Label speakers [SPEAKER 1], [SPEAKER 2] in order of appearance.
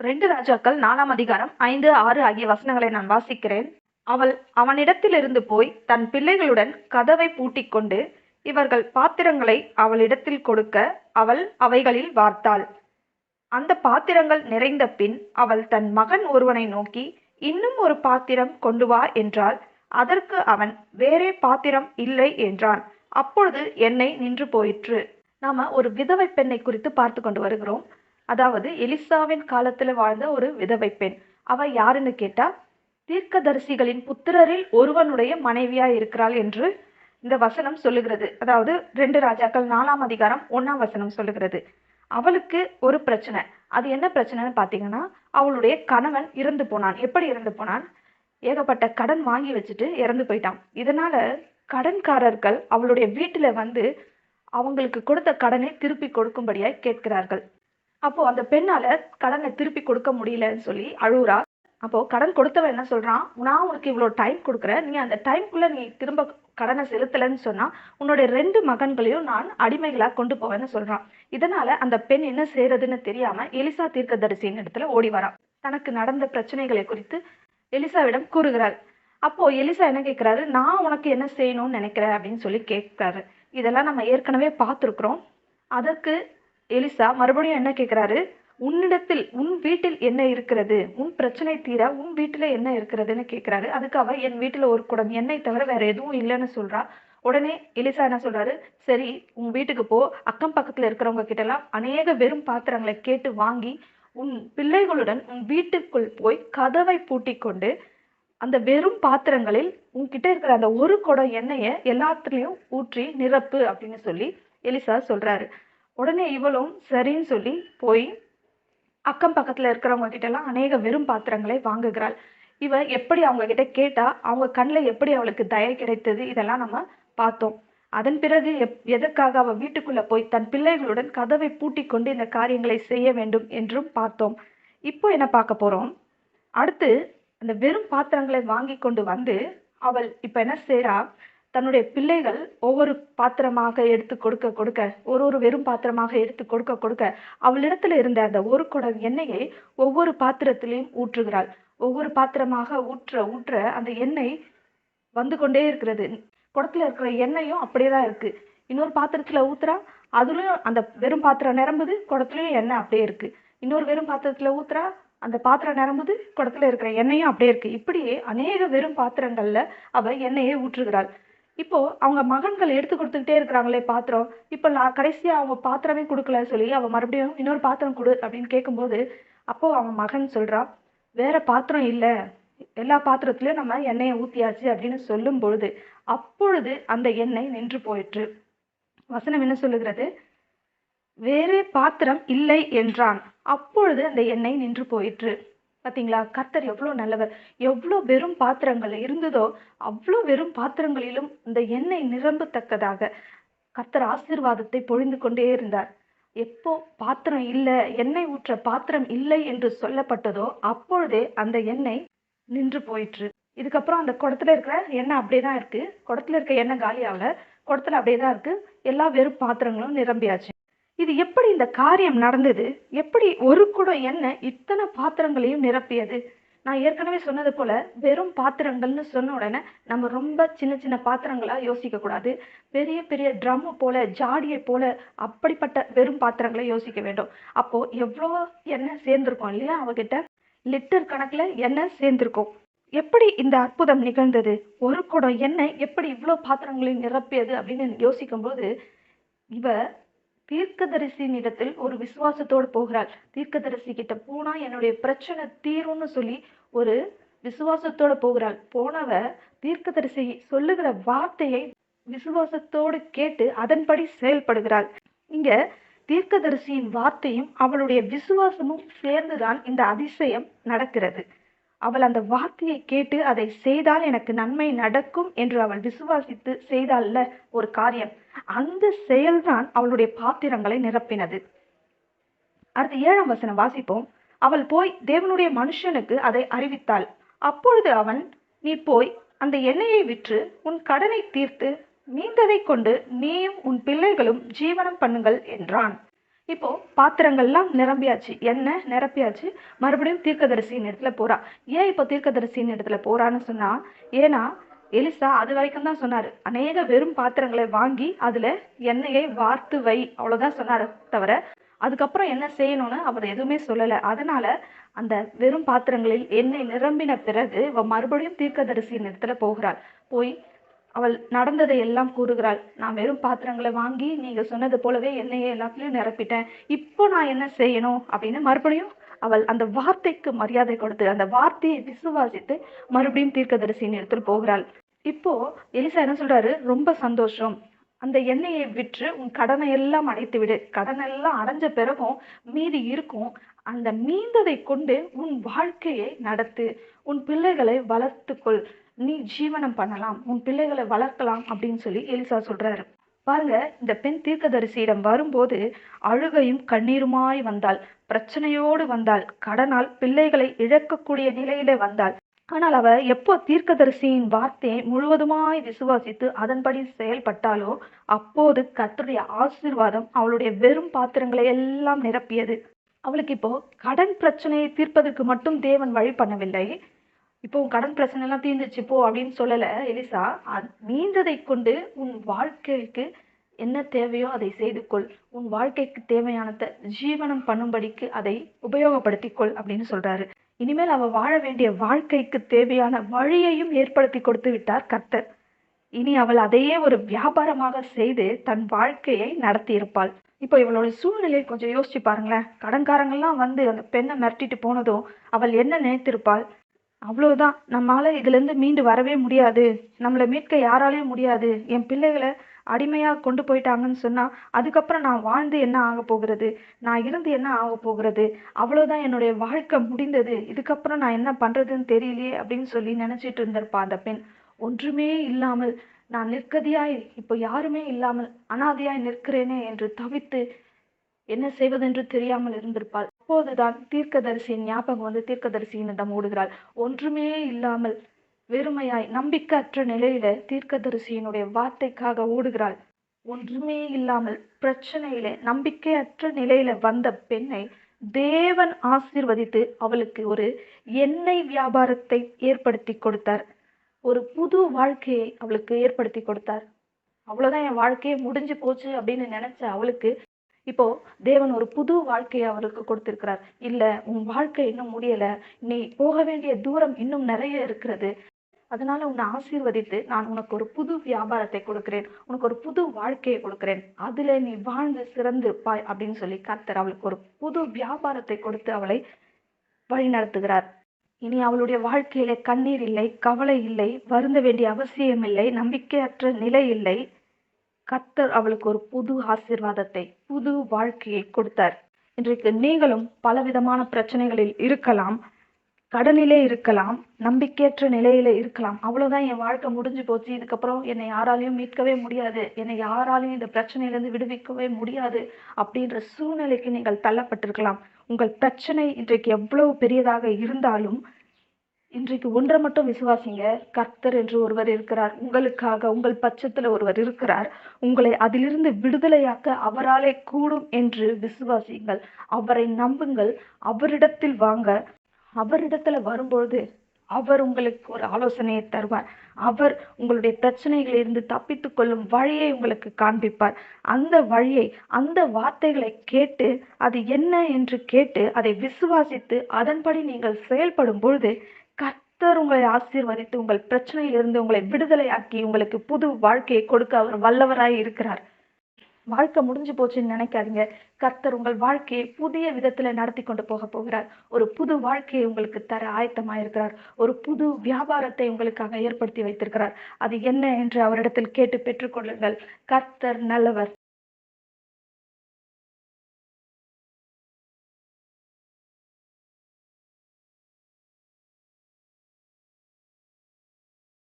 [SPEAKER 1] ரெண்டு ராஜாக்கள் நாலாம் அதிகாரம் ஐந்து ஆறு ஆகிய வசனங்களை நான் வாசிக்கிறேன். அவள் அவனிடத்திலிருந்து போய் தன் பிள்ளைகளுடன் கதவை பூட்டிக்கொண்டு இவர்கள் பாத்திரங்களை அவளிடத்தில் கொடுக்க அவள் அவைகளில் வார்த்தாள். அந்த பாத்திரங்கள் நிறைந்த பின் அவள் தன் மகன் ஒருவனை நோக்கி இன்னும் ஒரு பாத்திரம் கொண்டு வா என்றால் அதற்கு அவன் வேறே பாத்திரம் இல்லை என்றான். அப்பொழுது என்னை நின்று போயிற்று. நாம ஒரு விதவை பெண்ணை குறித்து பார்த்து கொண்டு வருகிறோம். அதாவது எலிசாவின் காலத்துல வாழ்ந்த ஒரு விதவை பெண். அவ யாருன்னு கேட்டா தீர்க்கதரிசிகளின் புத்திரரில் ஒருவனுடைய மனைவியா இருக்கிறாள் என்று இந்த வசனம் சொல்லுகிறது. அதாவது ரெண்டு ராஜாக்கள் நாலாம் அதிகாரம் ஒன்னாம் வசனம் சொல்லுகிறது. அவளுக்கு ஒரு பிரச்சனை. அது என்ன பிரச்சனைன்னு பார்த்தீங்கன்னா அவளுடைய கணவன் இறந்து போனான். எப்படி இறந்து போனான்? ஏகப்பட்ட கடன் வாங்கி வச்சுட்டு இறந்து போயிட்டான். இதனால கடன்காரர்கள் அவளுடைய வீட்டில் வந்து அவங்களுக்கு கொடுத்த கடனை திருப்பி கொடுக்கும்படியாய் கேட்கிறார்கள். அப்போ அந்த பெண்ணால கடனை திருப்பி கொடுக்க முடியலன்னு சொல்லி அழுவுறா அப்போ கடன் கொடுத்தவன் என்ன சொல்றான்? நான் உனக்கு இவ்வளோ டைம் கொடுக்குறேன். நீ அந்த டைம்குள்ள நீ திரும்ப கடனை செலுத்தலைன்னு சொன்னா உன்னோட ரெண்டு மகன்களையும் நான் அடிமைகளா கொண்டு போவேன்னு சொல்றான். இதனால அந்த பெண் என்ன செய்யறதுன்னு தெரியாம எலிசா தீர்க்கதரிசியின் இடத்துல ஓடி வரா தனக்கு நடந்த பிரச்சனைகளை குறித்து எலிசாவிடம் கூறுகிறாள். அப்போ எலிசா என்ன கேட்கிறாரு நான் உனக்கு என்ன செய்யணும்னு நினைக்கிறேன் அப்படின்னு சொல்லி கேட்கிறாரு இதெல்லாம் நம்ம ஏற்கனவே பார்த்துருக்குறோம். அதற்கு எலிசா மறுபடியும் என்ன கேட்கிறாரு உன்னிடத்தில் உன் வீட்டில் என்ன இருக்கிறது? உன் பிரச்சனை தீர உன் வீட்டில் என்ன இருக்கிறதுன்னு கேட்கிறாரு அதுக்கு அவ என் வீட்டில் ஒரு குடம் எண்ணெய் தவிர வேற எதுவும் இல்லைன்னு சொல்றா. உடனே எலிசா என்ன சொல்றாரு? சரி உன் வீட்டுக்கு போ. அக்கம் பக்கத்துல இருக்கிறவங்க கிட்ட எல்லாம் அநேக வெறும் பாத்திரங்களை கேட்டு வாங்கி உன் பிள்ளைகளுடன் உன் வீட்டுக்குள் போய் கதவை பூட்டி கொண்டு அந்த வெறும் பாத்திரங்களில் உன்கிட்ட இருக்கிற அந்த ஒரு குடம் எண்ணெயை எல்லாத்துலயும் ஊற்றி நிரப்பு அப்படின்னு சொல்லி எலிசா சொல்றாரு. உடனே இவளும் சரின்னு சொல்லி போய் அக்கம் பக்கத்தில் இருக்கிறவங்க கிட்டலாம் அநேக வெறும் பாத்திரங்களை வாங்குகிறாள். இவ எப்படி அவங்க கிட்ட கேட்டா அவங்க கண்ணில் எப்படி அவளுக்கு தயை கிடைத்தது இதெல்லாம் நம்ம பார்த்தோம். அதன் பிறகு எப் எதற்காக அவள் வீட்டுக்குள்ள போய் தன் பிள்ளைகளுடன் கதவை பூட்டி கொண்டு இந்த காரியங்களை செய்ய வேண்டும் என்றும் பார்த்தோம். இப்போ என்ன பார்க்க போறோம்? அடுத்து அந்த வெறும் பாத்திரங்களை வாங்கி கொண்டு வந்து அவள் இப்போ என்ன செய்கிறா தன்னுடைய பிள்ளைகள் ஒவ்வொரு பாத்திரமாக எடுத்து கொடுக்க கொடுக்க ஒரு ஒரு வெறும் பாத்திரமாக எடுத்து கொடுக்க கொடுக்க அவளிடத்துல இருந்த அந்த ஒரு குடம் எண்ணெயை ஒவ்வொரு பாத்திரத்திலையும் ஊற்றுகிறாள். ஒவ்வொரு பாத்திரமாக ஊற்ற ஊற்ற அந்த எண்ணெய் வந்து கொண்டே இருக்கிறது. குடத்துல இருக்கிற எண்ணெயும் அப்படியே தான் இருக்கு. இன்னொரு பாத்திரத்துல ஊத்துறா அதுலயும் அந்த வெறும் பாத்திரம் நிரம்புது குடத்துலயும் எண்ணெய் அப்படியே இருக்கு. இன்னொரு வெறும் பாத்திரத்துல ஊத்துறா அந்த பாத்திரம் நிரம்புது குடத்துல இருக்கிற எண்ணெயும் அப்படியே இருக்கு. இப்படியே அநேக வெறும் பாத்திரங்கள்ல அவ எண்ணெயை ஊற்றுகிறாள். இப்போ அவங்க மகன்கள் எடுத்து கொடுத்துக்கிட்டே இருக்கிறாங்களே பாத்திரம். இப்போ நான் கடைசியா அவங்க பாத்திரமே கொடுக்கல சொல்லி அவ மறுபடியும் இன்னொரு பாத்திரம் கொடு அப்படின்னு கேட்கும்போது அப்போ அவன் மகன் சொல்றான் வேற பாத்திரம் இல்லை. எல்லா பாத்திரத்திலயும் நம்ம எண்ணெயை ஊத்தியாச்சு அப்படின்னு சொல்லும் பொழுது அப்பொழுது அந்த எண்ணெய் நின்று போயிற்று. வசனம் என்ன சொல்லுகிறது? வேறே பாத்திரம் இல்லை என்றான். அப்பொழுது அந்த எண்ணெய் நின்று போயிற்று. பார்த்தீங்களா கர்த்தர் எவ்வளோ நல்லவர். எவ்வளோ வெறும் பாத்திரங்கள் இருந்ததோ அவ்வளோ வெறும் பாத்திரங்களிலும் இந்த எண்ணெய் நிரம்பத்தக்கதாக கர்த்தர் ஆசீர்வாதத்தை பொழிந்து கொண்டே இருந்தார். எப்போ பாத்திரம் இல்லை எண்ணெய் ஊற்ற பாத்திரம் இல்லை என்று சொல்லப்பட்டதோ அப்பொழுதே அந்த எண்ணெய் நின்று போயிற்று. இதுக்கப்புறம் அந்த குடத்துல இருக்கிற எண்ணெய் அப்படியே தான் இருக்கு. குடத்துல இருக்க எண்ணெய் காலியாகல. குடத்துல அப்படியே தான் இருக்கு. எல்லா வெறும் பாத்திரங்களும் நிரம்பியாச்சு. இது எப்படி இந்த காரியம் நடந்தது? எப்படி ஒரு குடம் எண்ணெய் இத்தனை பாத்திரங்களையும் நிரப்பியது? நான் ஏற்கனவே சொன்னது போல வெறும் பாத்திரங்கள்னு சொன்ன உடனே நம்ம ரொம்ப சின்ன சின்ன பாத்திரங்களா யோசிக்க கூடாது. பெரிய பெரிய ட்ரம் போல ஜாடியை போல அப்படிப்பட்ட வெறும் பாத்திரங்களை யோசிக்க வேண்டும். அப்போ எவ்வளோ எண்ணெய் சேர்ந்துருக்கோம் இல்லையா அவகிட்ட? லிட்டர் கணக்குல எண்ணெய் சேர்ந்துருக்கோம். எப்படி இந்த அற்புதம் நிகழ்ந்தது? ஒரு குடம் எண்ணெய் எப்படி இவ்வளோ பாத்திரங்களையும் நிரப்பியது அப்படின்னு யோசிக்கும்போது இவ தீர்க்கதரிசியின் இடத்தில் ஒரு விசுவாசத்தோடு போகிறாள். தீர்க்கதரிசி கிட்ட போனா என்னுடைய பிரச்சனை தீரும்னு சொல்லி ஒரு விசுவாசத்தோடு போகிறாள். போனவ தீர்க்கதரிசி சொல்லுகிற வார்த்தையை விசுவாசத்தோடு கேட்டு அதன்படி செயல்படுகிறாள். இங்க தீர்க்கதரிசியின் வார்த்தையும் அவளுடைய விசுவாசமும் சேர்ந்துதான் இந்த அதிசயம் நடக்கிறது. அவள் அந்த வார்த்தையை கேட்டு அதை செய்தால் எனக்கு நன்மை நடக்கும் என்று அவள் விசுவாசித்து செய்தால்ல ஒரு காரியம். அந்த செயல்தான் அவளுடைய பாத்திரங்களை நிரப்பினது. அடுத்து ஏழாம் வசனம் வாசிப்போம். அவள் போய் தேவனுடைய மனுஷனுக்கு அதை அறிவித்தாள். அப்பொழுது அவன் நீ போய் அந்த எண்ணெயை விற்று உன் கடனை தீர்த்து நீந்ததை கொண்டு நீயும் உன் பிள்ளைகளும் ஜீவனம் பண்ணுங்கள் என்றான். இப்போ பாத்திரங்கள்லாம் நிரம்பியாச்சு. எண்ணெய் நிரப்பியாச்சு. மறுபடியும் தீர்க்கதரிசியின் இடத்துல போறா. ஏன் இப்போ தீர்க்கதரிசியின் இடத்துல போறான்னு சொன்னா ஏன்னா எலிசா அது வரைக்கும் தான் சொன்னாரு. அநேக வெறும் பாத்திரங்களை வாங்கி அதுல எண்ணெயை வார்த்து வை அவ்வளவுதான் சொன்னாரு. தவிர அதுக்கப்புறம் என்ன செய்யணும்னு அவர் எதுவுமே சொல்லல. அதனால அந்த வெறும் பாத்திரங்களில் எண்ணெய் நிரம்பின பிறகு இவ மறுபடியும் தீர்க்கதரிசியின் இடத்துல போகிறாள். போய் அவள் நடந்ததை எல்லாம் கூறுகிறாள். நான் வெறும் பாத்திரங்களை வாங்கி நீங்க சொன்னது போலவே எண்ணெயை எல்லாத்துலயும் நிரப்பிட்டேன். இப்போ நான் என்ன செய்யணும்? அப்படின்னு மறுபடியும் அவள் அந்த வார்த்தைக்கு மரியாதை கொடுத்து அந்த வார்த்தையை விசுவாசித்து மறுபடியும் தீர்க்கதரிசியின் எடுத்துட்டு போகிறாள். இப்போ எலிசா என்ன சொல்றாரு? ரொம்ப சந்தோஷம். அந்த எண்ணெயை விற்று உன் கடனை எல்லாம் அடைத்து விடு கடன் எல்லாம் அடைஞ்ச பிறகும் மீதி இருக்கும். அந்த மீந்ததை கொண்டு உன் வாழ்க்கையை நடத்து. உன் பிள்ளைகளை வளர்த்துக்கொள். நீ ஜீவனம் பண்ணலாம். உன் பிள்ளைகளை வளர்க்கலாம் அப்படின்னு சொல்லி எலிசா சொல்றாரு. பாருங்க இந்த பெண் தீர்க்கதரிசியிடம் வரும்போது அழுகையும் கண்ணீருமாய் வந்தாள். பிரச்சனையோடு வந்தாள். கடனால் பிள்ளைகளை இழக்கக்கூடிய நிலையில வந்தாள். ஆனால் அவ எப்போ தீர்க்கதரிசியின் வார்த்தையை முழுவதுமாய் விசுவாசித்து அதன்படி செயல்பட்டாலோ அப்போது கர்த்தருடைய ஆசீர்வாதம் அவளுடைய வெறும் பாத்திரங்களை எல்லாம் நிரப்பியது. அவளுக்கு இப்போ கடன் பிரச்சனையை தீர்ப்பதற்கு மட்டும் தேவன் வழி பண்ணவில்லை. இப்போ உன் கடன் பிரச்சனை எல்லாம் தீர்ந்துச்சு போ அப்படின்னு சொல்லல எலிசா. அது மீந்ததை கொண்டு உன் வாழ்க்கைக்கு என்ன தேவையோ அதை செய்து கொள். உன் வாழ்க்கைக்கு தேவையானதை ஜீவனம் பண்ணும்படிக்கு அதை உபயோகப்படுத்திக் கொள் அப்படின்னு சொல்றாரு. இனிமேல் அவ வாழ வேண்டிய வாழ்க்கைக்கு தேவையான வழியையும் ஏற்படுத்தி கொடுத்து விட்டார் கர்த்தர். இனி அவள் அதையே ஒரு வியாபாரமாக செய்து தன் வாழ்க்கையை நடத்தி இருப்பாள் இப்போ இவளோட சூழ்நிலையை கொஞ்சம் யோசிச்சு பாருங்களேன். கடன்காரங்கள்லாம் வந்து அந்த பெண்ணை மிரட்டிட்டு போனதும் அவள் என்ன நினைத்திருப்பாள்? அவ்வளோதான் நம்மளால் இதுலேருந்து மீண்டு வரவே முடியாது. நம்மளை மீட்க யாராலையும் முடியாது. என் பிள்ளைகளை அடிமையாக கொண்டு போயிட்டாங்கன்னு சொன்னால் அதுக்கப்புறம் நான் வாழ்ந்து என்ன ஆக போகிறது? நான் இருந்து என்ன ஆக போகிறது? அவ்வளோதான் என்னுடைய வாழ்க்கை முடிந்தது. இதுக்கப்புறம் நான் என்ன பண்ணுறதுன்னு தெரியலையே அப்படின்னு சொல்லி நினச்சிட்டு இருந்திருப்பா அந்த பெண். ஒன்றுமே இல்லாமல் நான் நிற்கதியாய் இப்போ யாருமே இல்லாமல் அனாதையாய் நிற்கிறேனே என்று தவித்து என்ன செய்வதென்று தெரியாமல் இருந்திருப்பாள். அப்போதுதான் தீர்க்கதரிசியின் ஞாபகம் வந்து தீர்க்கதரிசியினிடம் ஓடுகிறாள். ஒன்றுமே இல்லாமல் வெறுமையாய் நம்பிக்கையற்ற நிலையில தீர்க்கதரிசியினுடைய வார்த்தைக்காக ஓடுகிறாள். ஒன்றுமே இல்லாமல் பிரச்சனையில நம்பிக்கையற்ற நிலையில வந்த பெண்ணை தேவன் ஆசீர்வதித்து அவளுக்கு ஒரு எண்ணெய் வியாபாரத்தை ஏற்படுத்தி கொடுத்தார். ஒரு புது வாழ்க்கையை அவளுக்கு ஏற்படுத்தி கொடுத்தார். அவ்வளவுதான் என் வாழ்க்கையே முடிஞ்சு போச்சு அப்படின்னு நினைச்ச அவளுக்கு இப்போ தேவன் ஒரு புது வாழ்க்கையை அவருக்கு கொடுத்திருக்கிறார். இல்ல உன் வாழ்க்கை இன்னும் முடியல. நீ போக வேண்டிய தூரம் இன்னும் நிறைய இருக்கிறது. அதனால உன்னை ஆசீர்வதித்து நான் உனக்கு ஒரு புது வியாபாரத்தை கொடுக்கிறேன். உனக்கு ஒரு புது வாழ்க்கையை கொடுக்கிறேன். அதுல நீ வாழ்ந்து சிறந்திருப்பாய் அப்படின்னு சொல்லி கர்த்தர் அவளுக்கு ஒரு புது வியாபாரத்தை கொடுத்து அவளை வழிநடத்துகிறார். இனி அவளுடைய வாழ்க்கையில கண்ணீர் இல்லை கவலை இல்லை வருந்த வேண்டிய அவசியம் இல்லை நம்பிக்கையற்ற நிலை இல்லை. கர்த்தர் அவளுக்கு ஒரு புது ஆசீர்வாதத்தை புது வாழ்க்கையை கொடுத்தார். இன்றைக்கு நீங்களும் பலவிதமான பிரச்சனைகளில் இருக்கலாம் கடனிலே இருக்கலாம் நம்பிக்கையற்ற நிலையில இருக்கலாம். அவ்வளவுதான் என் வாழ்க்கை முடிஞ்சு போச்சு இதுக்கப்புறம் என்னை யாராலையும் மீட்கவே முடியாது என்னை யாராலையும் இந்த பிரச்சனையிலிருந்து விடுவிக்கவே முடியாது அப்படின்ற சூழ்நிலைக்கு நீங்கள் தள்ளப்பட்டிருக்கலாம். உங்கள் பிரச்சனை இன்றைக்கு எவ்வளவு பெரியதாக இருந்தாலும் இன்றைக்கு ஒன்றை மட்டும் விசுவாசிங்க. கர்த்தர் என்று ஒருவர் இருக்கிறார். உங்களுக்காக உங்கள் பட்சத்துல ஒருவர் இருக்கிறார். உங்களை அதிலிருந்து விடுதலையாக்க அவராலே கூடும் என்று விசுவாசியுங்கள். அவரை நம்புங்கள். அவரிடத்தில் வாங்க. அவரிடத்துல வரும்பொழுது அவர் உங்களுக்கு ஒரு ஆலோசனையை தருவார். அவர் உங்களுடைய பிரச்சனைகளிலிருந்து தப்பித்துக் கொள்ளும் வழியை உங்களுக்கு காண்பிப்பார். அந்த வழியை அந்த வார்த்தைகளை கேட்டு அது என்ன என்று கேட்டு அதை விசுவாசித்து அதன்படி நீங்கள் செயல்படும் பொழுது கர்த்தர் உங்களை ஆசீர்வதித்து உங்கள் பிரச்சனையிலிருந்து உங்களை விடுதலையாக்கி உங்களுக்கு புது வாழ்க்கையை கொடுக்க அவர் வல்லவராய் இருக்கிறார். வாழ்க்கை முடிஞ்சு போச்சுன்னு நினைக்காதீங்க. கர்த்தர் உங்கள் வாழ்க்கையை புதிய விதத்துல நடத்தி கொண்டு போக போகிறார். ஒரு புது வாழ்க்கையை உங்களுக்கு தர ஆயத்தமாயிருக்கிறார். ஒரு புது வியாபாரத்தை உங்களுக்காக ஏற்படுத்தி வைத்திருக்கிறார். அது என்ன என்று அவரிடத்தில் கேட்டு பெற்றுக்கொள்ளுங்கள். கர்த்தர் நல்லவர்.